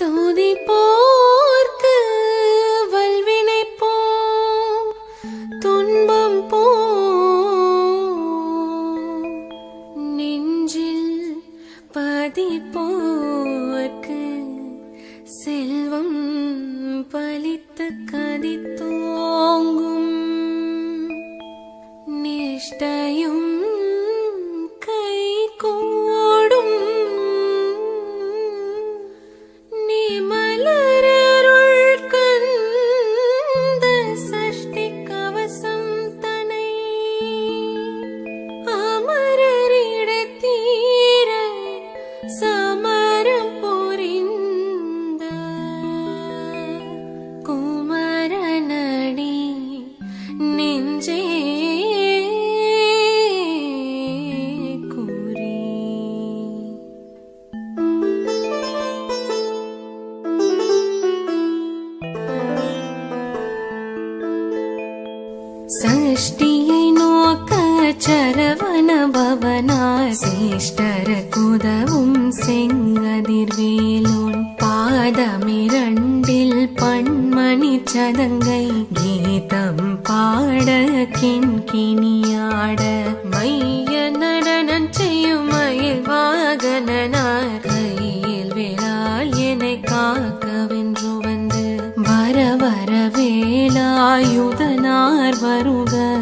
துதி போ கதங்கை கீதம் பாட கிண்கிணியாட மைய நடனம் செய்யும் மயில் வாகனார் கையில் விழால் என்னை காக்க வென்று வந்து. வர வர வேலாயுதனார் வருக.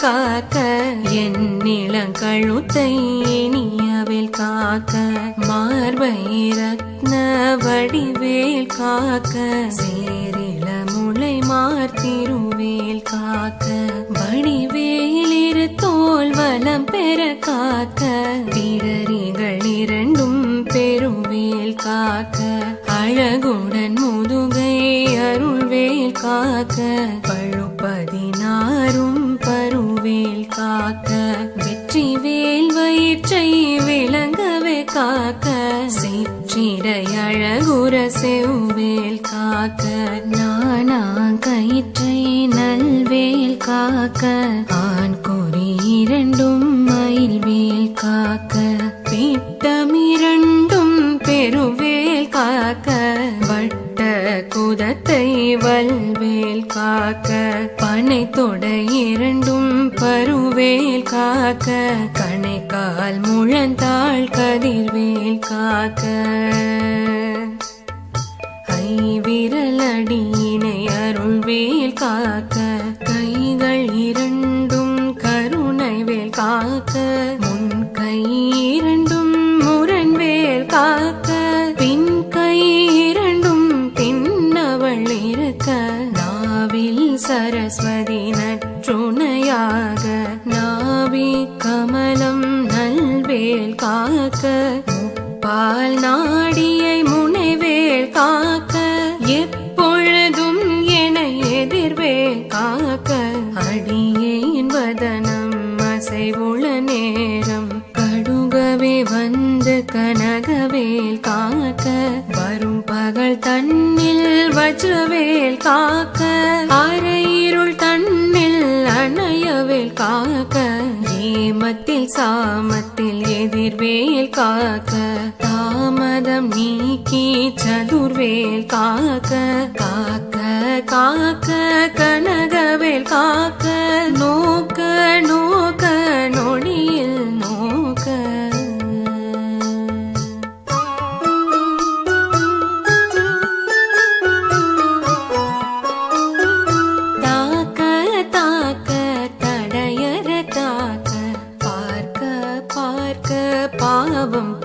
காக்க என் நிலங்கழுத்தை இனியவில் காக்க மார்பை ரத்ன வடிவேல் காக்க சேரில முளை மார்த்திருவேல் காக்க வடிவேலிரு தோல் வலம் பெற காக்க பிடரிகள் இரண்டும் பெருவேல் காக்க அழகுடன் முதுகை அருள்வேல் காக்க காக்க சிற்றிடையழகுற செவ்வேல் காக்க நானா கயிற்றை நல்வேல் காக்க ஆண் குறி இரண்டும் மயில்வேல் காக்க பிட்டமிரண்டும் பெருவேல் காக்க வட்ட குதத்தை வல்வேல் காக்க பனை தொடை இரண்டும் பருவேல் காக்க கணைக்கால் முழந்தாள் கதிர்வேல் காக்க. ஐ விரலடியினை அருள்வேல் காக்க. கால் நாடியை முனைவேல் காக்க எப்பொழுதும் என எதிர்வேல் காக்க. அடியேன் வதனம் அசைவுள நேரம் கடுகவே வந்து கனகவேல் காக்க. வரும் பகல் தன்னில் வஜ்ரவேல் காக்க அரையிருள் தன்னில் அணையவேல் காக்க ஏமத்தில் சாமத்தில் எதிர்வேல் காக்க தாமதம் நீக்கி சதுர்வேல் காக்க காக்க காக்க கனகவேல் காக்க நோக்க நோக்க பாவம்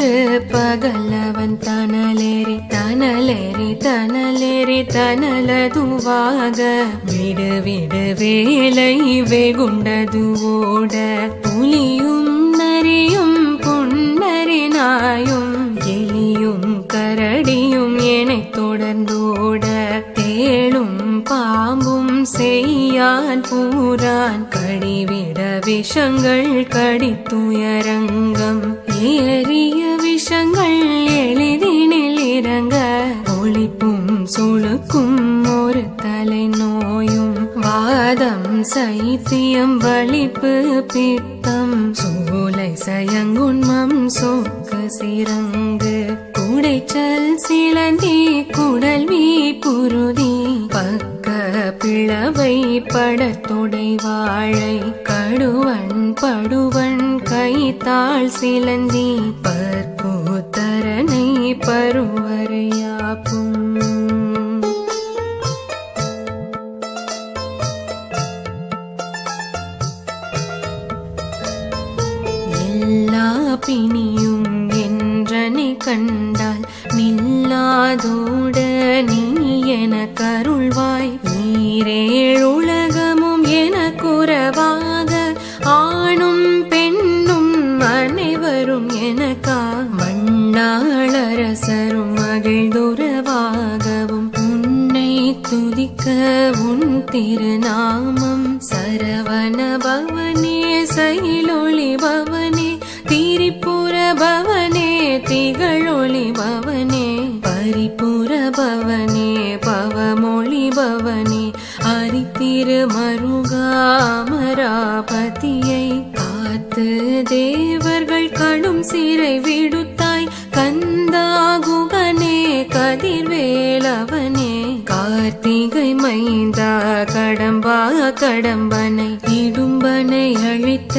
பற்று பகலவன் தனலேறி தனலேறி தனலேறி தனலதுவாக. விடு விடு வேலை வெகுண்டது ஓட புலியும் நரியும் புன்னரி எலியும் கரடியும் என்னை தொடர்ந்தோட. தேளும் பாம்பும் செய்யான் பூரான். கடிவிட விஷங்கள் கடித்துயரங்கம். ஏறிய விஷங்கள் எளிதினில் இறங்க ஒழிப்பும் சுழுக்கும் ஒரு தலை நோயும் வாதம் சைத்தியம் வலிப்பு பித்தம் சூலை சயங்குண்மம் சோக்கு சிறங்கு குடைச்சல் சிலந்தி குடல் வீ புருதி பக் பிளவை படத்துடை வாழை கடுவன் படுவன் கைத்தாள் சிலந்தி சரவண பவனே சைலொளி பவனே திரிபுர பவனே திகழொளி பவனே. பரிபுர பவனே பவமொழி பவனே அரித்திரு மருகாமராபதியை காத்து தேவர்கள் கடும் சிறை விடுத்தாய் கந்தாகுகனே கதிர்வேலவனே கார்த்திகை கடம்பா கடம்பனை இடும்பனை அழித்த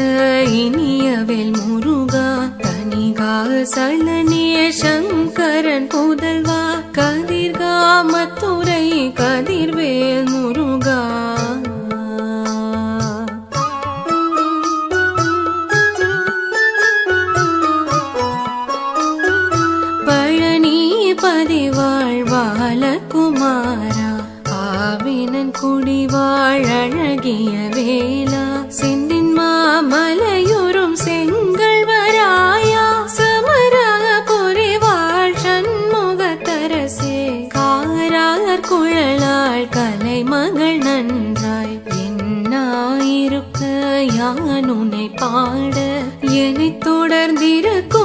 இனியவேல் முருகா தனிகா சலனிய சங்கரன் புதல்வா கதி உணர்ந்திருக்கும்.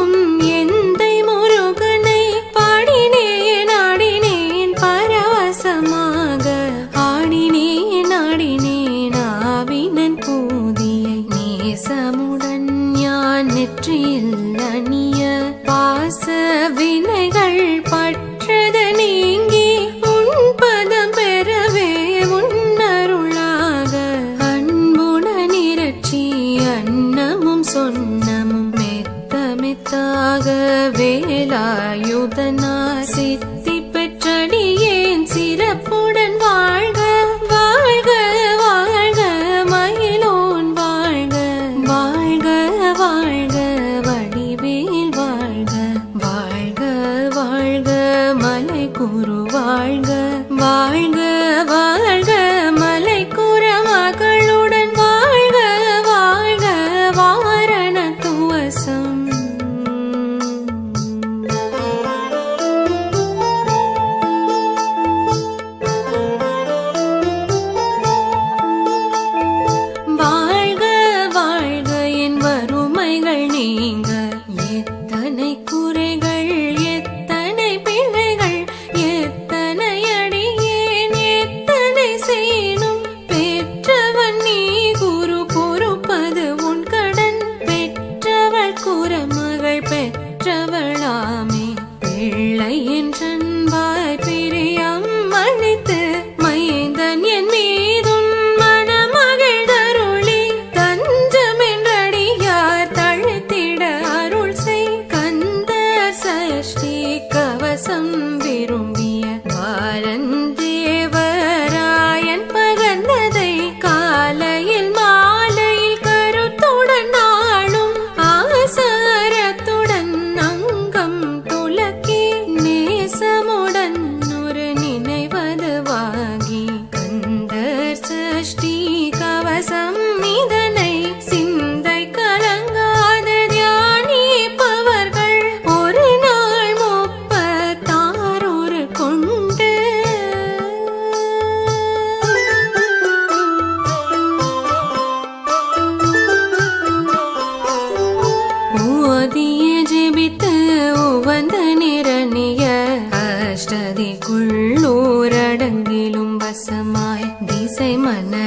மன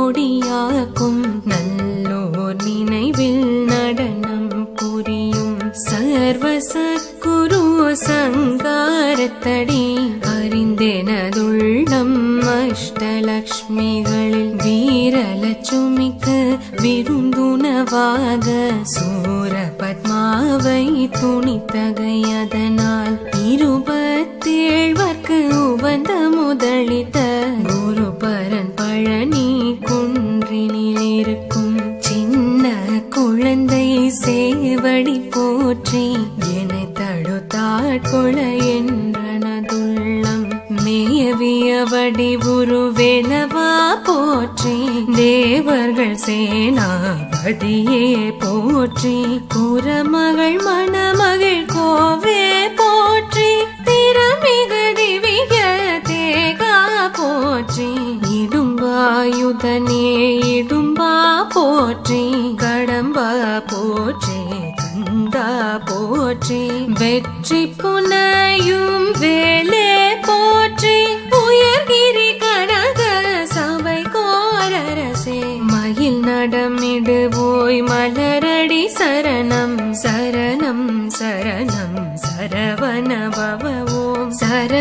கோடியாக்கும் நல்லோர் நினைவில் நடனம் புரியும். சர்வசத்குரு சங்காரத்தடி அறிந்தெனதுள்ளம் அஷ்டலக்ஷ்மிகளில் வீரலட்சுமிக்கு விருந்துணவாக சூர பத்மாவை துணித்தகையதனால் இருபத்தேழ்வர்க்கு உவந்த முதலித்த குரு பரன் பழனி குன்றினிலிருக்க குழந்தை சேவடி போற்றி என தழுத்தாட்கொள என்றனதுள்ளம். மேவிய வடி உருவெனவா போற்றி தேவர்கள் சேனாபதியே போற்றி. குரமகள் மணமகள் கோவில் அமுதனே இடும்பா போற்றி கடம்பா போற்றி கந்தா போற்றி வெற்றி புனையும் வேலே போற்றி உயர்கிரி கடக சபை கோரரசே. மயில் நடமிடுவோய் மலரடி சரணம் சரணம் சரணம் சரவண சர